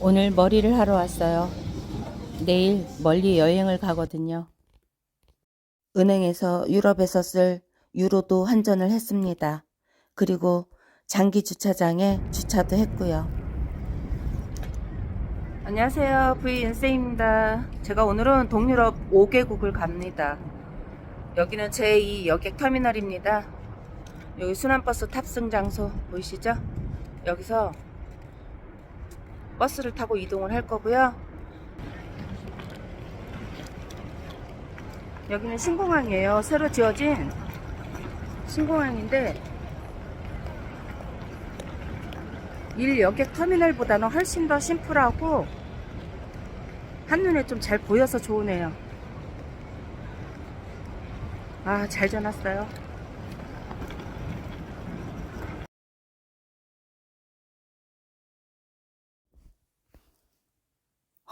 오늘 머리를 하러 왔어요. 내일 멀리 여행을 가거든요. 은행에서 유럽에서 쓸 유로도 환전을 했습니다. 그리고 장기 주차장에 주차도 했고요. 안녕하세요. VNC입니다. 제가 오늘은 동유럽 5개국을 갑니다. 여기는 제2 여객 터미널입니다. 여기 순환버스 탑승 장소 보이시죠? 여기서 버스를 타고 이동을 할 거고요. 여기는 신공항이에요. 새로 지어진 신공항인데 일 여객 터미널보다는 훨씬 더 심플하고 한눈에 좀 잘 보여서 좋으네요. 아, 잘 전왔어요.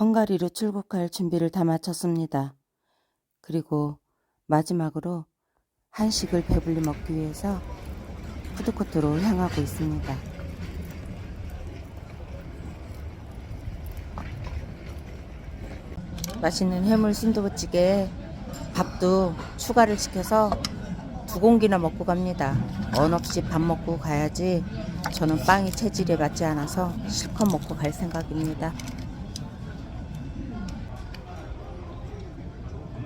헝가리로 출국할 준비를 다 마쳤습니다. 그리고 마지막으로 한식을 배불리 먹기 위해서 푸드코트로 향하고 있습니다. 맛있는 해물 순두부찌개에 밥도 추가를 시켜서 두 공기나 먹고 갑니다. 언 없이 밥 먹고 가야지 저는 빵이 체질에 맞지 않아서 실컷 먹고 갈 생각입니다.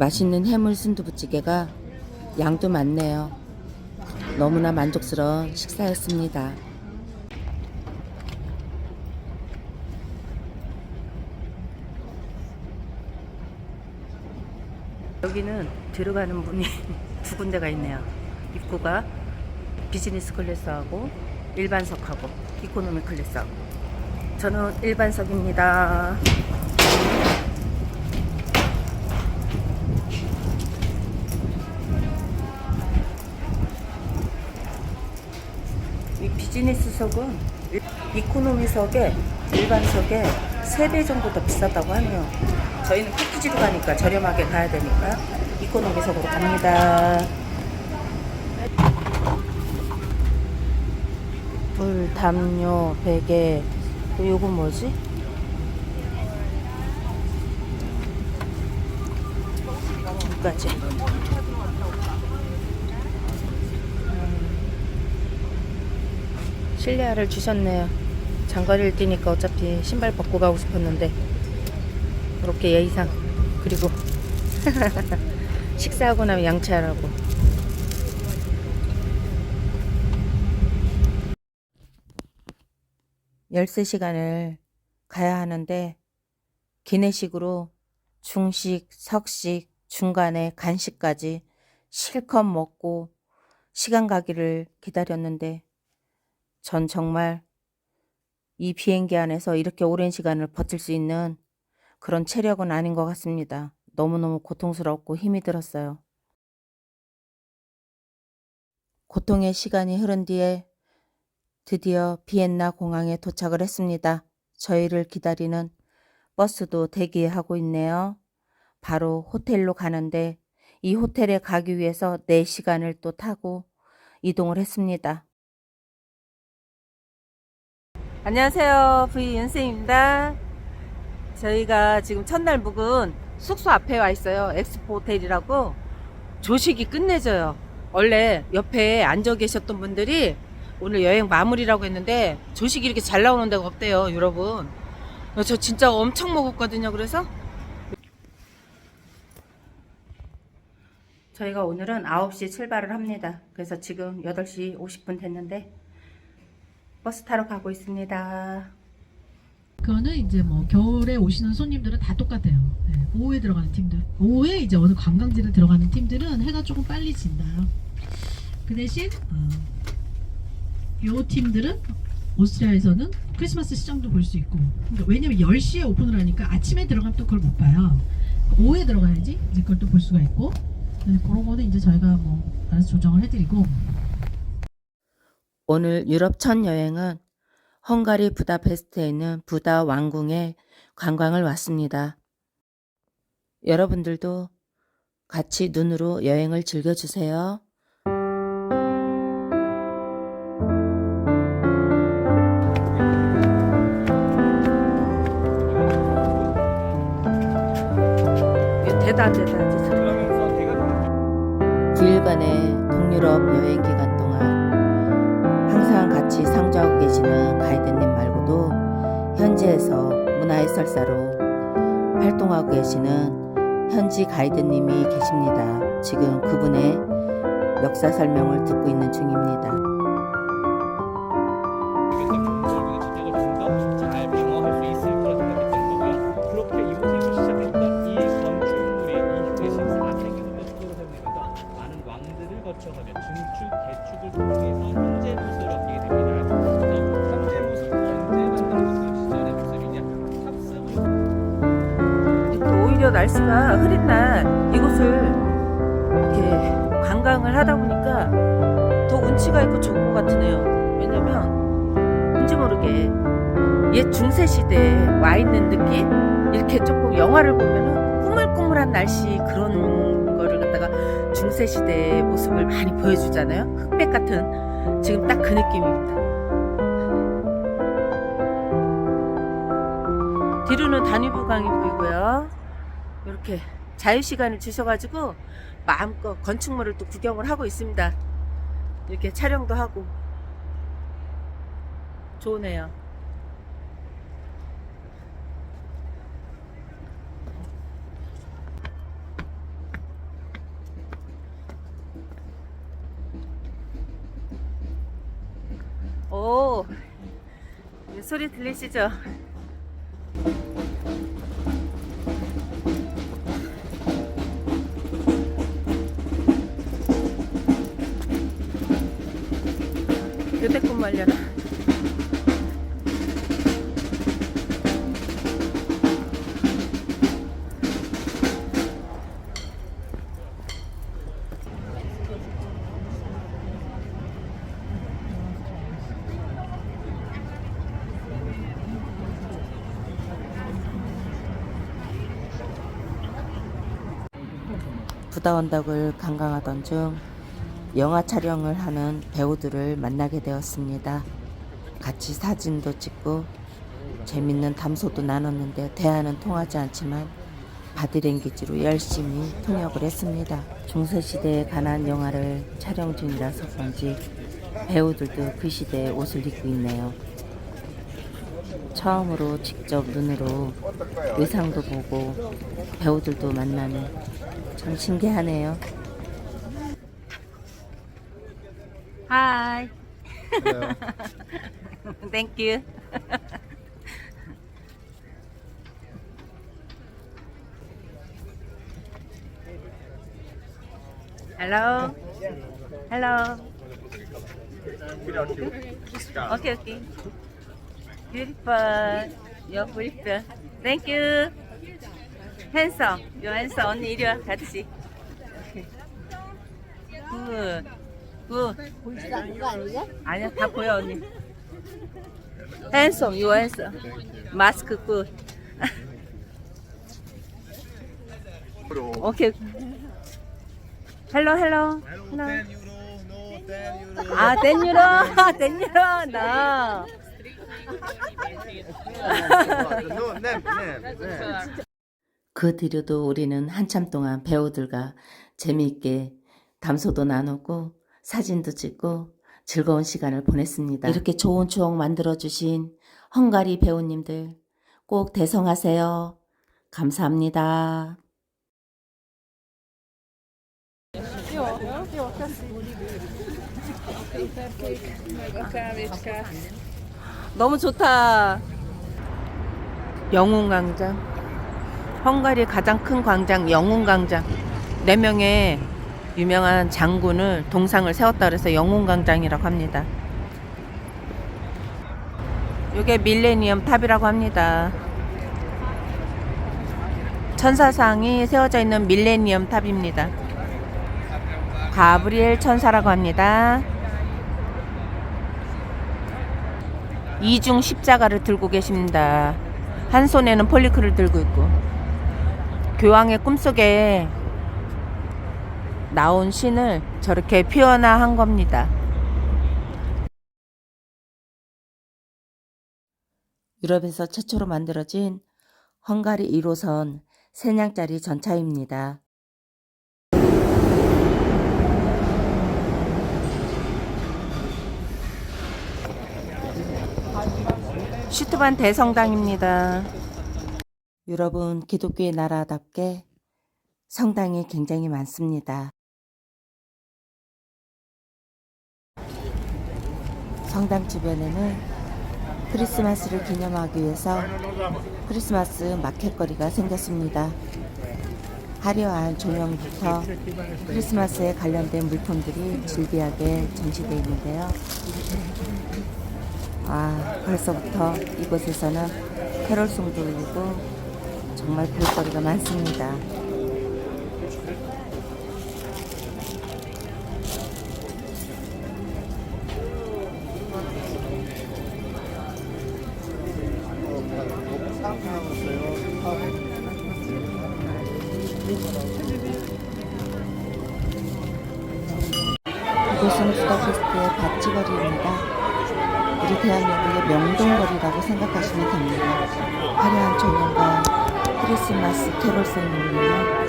맛있는 해물 순두부찌개가 양도 많네요. 너무나 만족스러운 식사였습니다. 여기는 들어가는 문이 두 군데가 있네요. 입구가 비즈니스 클래스하고 일반석하고 이코노미 클래스하고 저는 일반석입니다. 이 비즈니스석은 일- 이코노미석에 일반석에 3배 정도 더 비싸다고 하네요. 저희는 패키지로 가니까 저렴하게 가야 되니까 이코노미석으로 갑니다. 불, 담요, 베개, 또 요건 뭐지? 여기까지. 실내화를 주셨네요. 장거리를 뛰니까 어차피 신발 벗고 가고 싶었는데 이렇게 예의상 그리고 식사하고 나면 양치하라고 열세 시간을 가야 하는데 기내식으로 중식, 석식, 중간에 간식까지 실컷 먹고 시간 가기를 기다렸는데 전 정말 이 비행기 안에서 이렇게 오랜 시간을 버틸 수 있는 그런 체력은 아닌 것 같습니다. 너무너무 고통스럽고 힘이 들었어요. 고통의 시간이 흐른 뒤에 드디어 비엔나 공항에 도착을 했습니다. 저희를 기다리는 버스도 대기하고 있네요. 바로 호텔로 가는데 이 호텔에 가기 위해서 4시간을 또 타고 이동을 했습니다. 안녕하세요. V 연생입니다. 저희가 지금 첫날 묵은 숙소 앞에 와 있어요. 엑스포 호텔이라고 조식이 끝내줘요. 원래 옆에 앉아 계셨던 분들이 오늘 여행 마무리라고 했는데 조식이 이렇게 잘 나오는 데가 없대요, 여러분. 저 진짜 엄청 먹었거든요. 그래서 저희가 오늘은 9시 출발을 합니다. 그래서 지금 8시 50분 됐는데 버스 타러 가고 있습니다. 그거는 이제 뭐 겨울에 오시는 손님들은 다 똑같아요. 네, 오후에 들어가는 팀들. 오후에 이제 어느 관광지를 들어가는 팀들은 해가 조금 빨리 진다. 그 대신 어, 요 팀들은 오스트리아에서는 크리스마스 시장도 볼 수 있고. 그러니까 왜냐면 10시에 오픈을 하니까 아침에 들어가면 또 그걸 못 봐요. 오후에 들어가야지 이제 그걸 또 볼 수가 있고. 네, 그런 거는 이제 저희가 뭐 알아서 조정을 해드리고. 오늘 유럽 첫 여행은 헝가리 부다페스트에 있는 부다 왕궁에 관광을 왔습니다. 여러분들도 같이 눈으로 여행을 즐겨주세요. 대단대단. 현지에서 문화해설사로 활동하고 계시는 현지 가이드님이 계십니다. 지금 그분의 역사 설명을 듣고 있는 중입니다. 거라 생각했던 거고요. 그렇게 날씨가 흐린 날 이곳을 이렇게 관광을 하다 보니까 더 운치가 있고 좋은 것 같으네요. 왜냐면 왠지 모르게 옛 중세 시대에 와 있는 느낌 이렇게 조금 영화를 보면은 꾸물꾸물한 날씨 그런 거를 갖다가 중세 시대의 모습을 많이 보여주잖아요. 흑백 같은 지금 딱 그 느낌입니다. 뒤로는 다뉴브 강이 보이고요. 이렇게 자유 시간을 주셔가지고 마음껏 건축물을 또 구경을 하고 있습니다. 이렇게 촬영도 하고 좋으네요. 오, 이 소리 들리시죠? 부다원덕을 관광하던 중 영화 촬영을 하는 배우들을 만나게 되었습니다. 같이 사진도 찍고 재밌는 담소도 나눴는데 대화는 통하지 않지만 바디랭귀지로 열심히 통역을 했습니다. 중세시대에 관한 영화를 촬영 중이라서 그런지 배우들도 그 시대의 옷을 입고 있네요. 처음으로 직접 눈으로 의상도 보고 배우들도 만나니 참 신기하네요. Hi. Thank you. Hello. Hello. Okay, okay. Beautiful. You're beautiful. Thank you. Handsome. You're handsome. 언니 이리 와. 같이. 굿. 굿. 않는 거? 아니야? 다 보여 언니. 핸섬 유 핸섬 마스크 굿. 오케이 헬로 헬로 헬로 아 댄유로 댄유로 나 그 뒤로도 우리는 한참 동안 배우들과 재미있게 담소도 나누고 사진도 찍고 즐거운 시간을 보냈습니다. 이렇게 좋은 추억 만들어주신 헝가리 배우님들 꼭 대성하세요. 감사합니다. 너무 좋다 영웅광장 헝가리 가장 큰 광장 영웅광장 네 명의 유명한 장군을 동상을 세웠다 그래서 영웅광장이라고 합니다. 이게 밀레니엄 탑이라고 합니다. 천사상이 세워져 있는 밀레니엄 탑입니다. 가브리엘 천사라고 합니다. 이중 십자가를 들고 계십니다. 한 손에는 폴리크를 들고 있고 교황의 꿈속에 나온 신을 저렇게 표현한 겁니다. 유럽에서 최초로 만들어진 헝가리 1호선 3냥짜리 전차입니다. 슈트반 대성당입니다. 유럽은 기독교의 나라답게 성당이 굉장히 많습니다. 성당 주변에는 크리스마스를 기념하기 위해서 크리스마스 마켓거리가 생겼습니다. 화려한 조명부터 크리스마스에 관련된 물품들이 즐비하게 전시되어 있는데요. 아, 벌써부터 이곳에서는 캐롤송도 울리고 정말 볼거리가 많습니다. 이곳은 부다페스트의 밭지거리입니다. 우리 대한민국의 명동거리라고 생각하시면 됩니다. 화려한 조명과 크리스마스 캐롤송이 울리면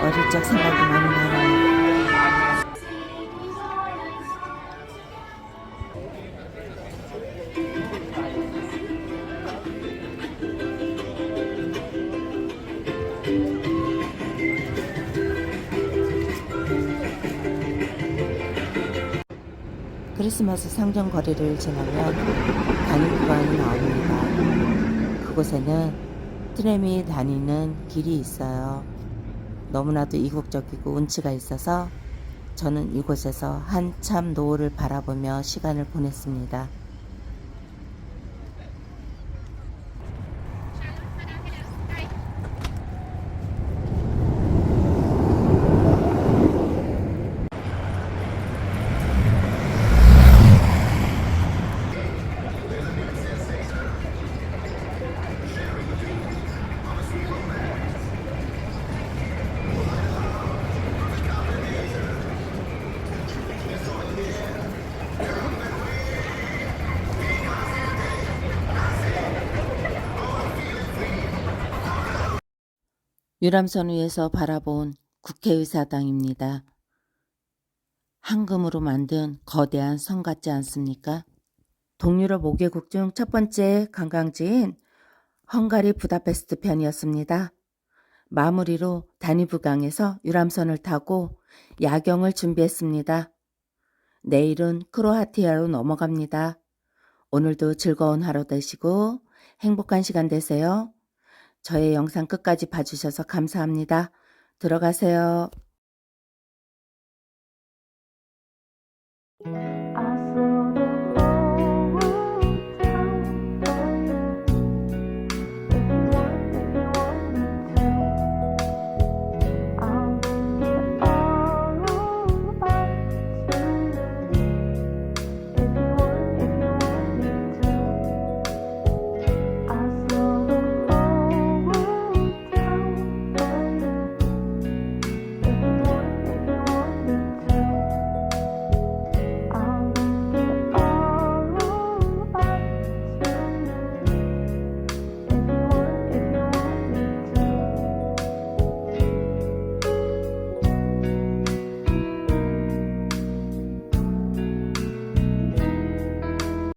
어릴 적 생각이 많이 나네요. 크리스마스 상점 거리를 지나면 단위구간이 나옵니다. 그곳에는 트램이 다니는 길이 있어요. 너무나도 이국적이고 운치가 있어서 저는 이곳에서 한참 노을을 바라보며 시간을 보냈습니다. 유람선 위에서 바라본 국회의사당입니다. 황금으로 만든 거대한 성 같지 않습니까? 동유럽 5개국 중 첫 번째 관광지인 헝가리 부다페스트 편이었습니다. 마무리로 다니브강에서 유람선을 타고 야경을 준비했습니다. 내일은 크로아티아로 넘어갑니다. 오늘도 즐거운 하루 되시고 행복한 시간 되세요. 저의 영상 끝까지 봐주셔서 감사합니다. 들어가세요.